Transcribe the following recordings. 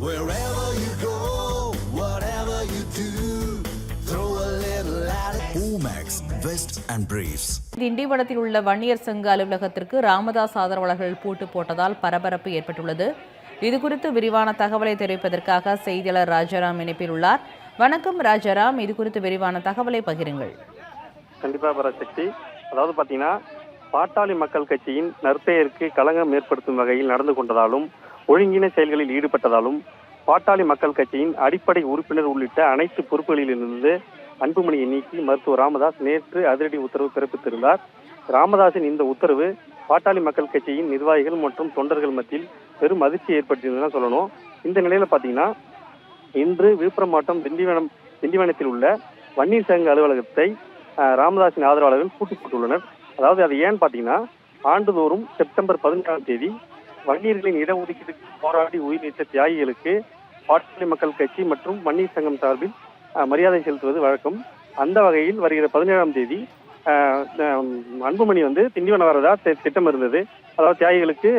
Wherever you go, whatever you do, throw a little at it. Omax, Vest and Briefs. திண்டிவனத்தில் உள்ள வன்னியர் சங்க அலுவலகத்திற்கு ராமதாஸ் ஆதரவாளர்கள் பூட்டு போட்டதால் பரபரப்பு ஏற்பட்டுள்ளது இதுகுறித்து விரிவான தகவலை தெரிவிப்பதற்காக செய்தியாளர் ராஜாராம் இணைப்பில் உள்ளார் வணக்கம் ராஜாராம் இது குறித்து விரிவான தகவலை பகிருங்கள் கண்டிப்பா பராசக்தி அதாவது பாத்தீங்கன்னா பாட்டாளி மக்கள் கட்சியின் நற்பெயருக்கு களங்கம் ஏற்படுத்தும் வகையில் நடந்து கொண்டதாலும் ஒழுங்கின செயல்களில் ஈடுபட்டதாலும் பாட்டாளி மக்கள் கட்சியின் அடிப்படை உறுப்பினர் உள்ளிட்ட அனைத்து பொறுப்புகளிலிருந்து அன்புமணியை நீக்கி மருத்துவர் ராமதாஸ் நேற்று அதிரடி உத்தரவு பிறப்பித்திருந்தார். ராமதாஸின் இந்த உத்தரவு பாட்டாளி மக்கள் கட்சியின் நிர்வாகிகள் மற்றும் தொண்டர்கள் மத்தியில் பெரும் அதிர்ச்சி ஏற்படுத்தியிருந்ததுன்னு சொல்லணும். இந்த நிலையில பாத்தீங்கன்னா இன்று விழுப்புரம் மாவட்டம் திண்டிவனம் திண்டிவனத்தில் உள்ள வன்னியர் சங்க அலுவலகத்தை ராமதாசின் ராமதாஸின் ஆதரவாளர்கள் பூட்டி போட்டுள்ளனர். அதாவது அது ஏன்னு பாத்தீங்கன்னா ஆண்டுதோறும் செப்டம்பர் பதினேழாம் தேதி வன்னியர்களின் இடஒதுக்கீட்டுக்கு போராடி உயிர் நீத்த தியாகிகளுக்கு பாட்டாளி மக்கள் கட்சி மற்றும் வன்னியர் சங்கம் சார்பில் மரியாதை செலுத்துவது வழக்கம். அந்த வகையில் வருகிற பதினேழாம் தேதி அன்புமணி வந்து திண்டிவனம் வரதா திட்டம் இருந்தது. அதாவது தியாகிகளுக்கு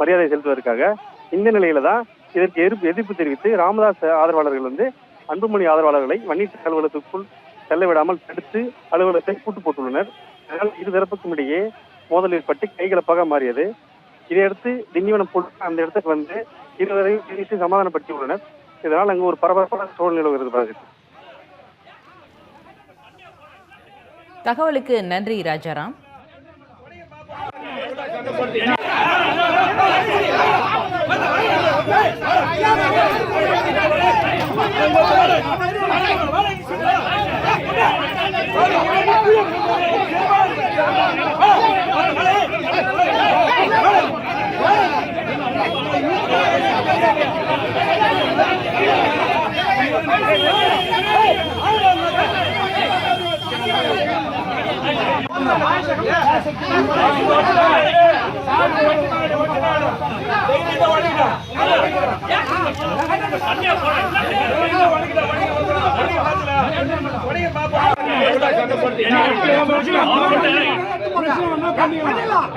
மரியாதை செலுத்துவதற்காக. இந்த நிலையில தான் இதற்கு எதிர்ப்பு எதிர்ப்பு தெரிவித்து ராமதாஸ் ஆதரவாளர்கள் வந்து அன்புமணி ஆதரவாளர்களை வன்னியர் அலுவலகத்துக்குள் செல்ல விடாமல் தடுத்து அலுவலகத்தை பூட்டு போட்டுள்ளனர். அதனால் இரு இடையே மோதல் ஏற்பட்டு கைகலப்பாக மாறியது. இதையடுத்து திண்டிவனம் போலீஸ் அந்த இடத்துக்கு வந்து இருவரையும் பிரித்து சமாதானப்படுத்தி உள்ளனர் இதனால் அங்கு ஒரு பரபரப்பான சூழல் நிலவுகிறது பாரதி தகவலுக்கு நன்றி ராஜாராம் பண்ணிக்கலாம்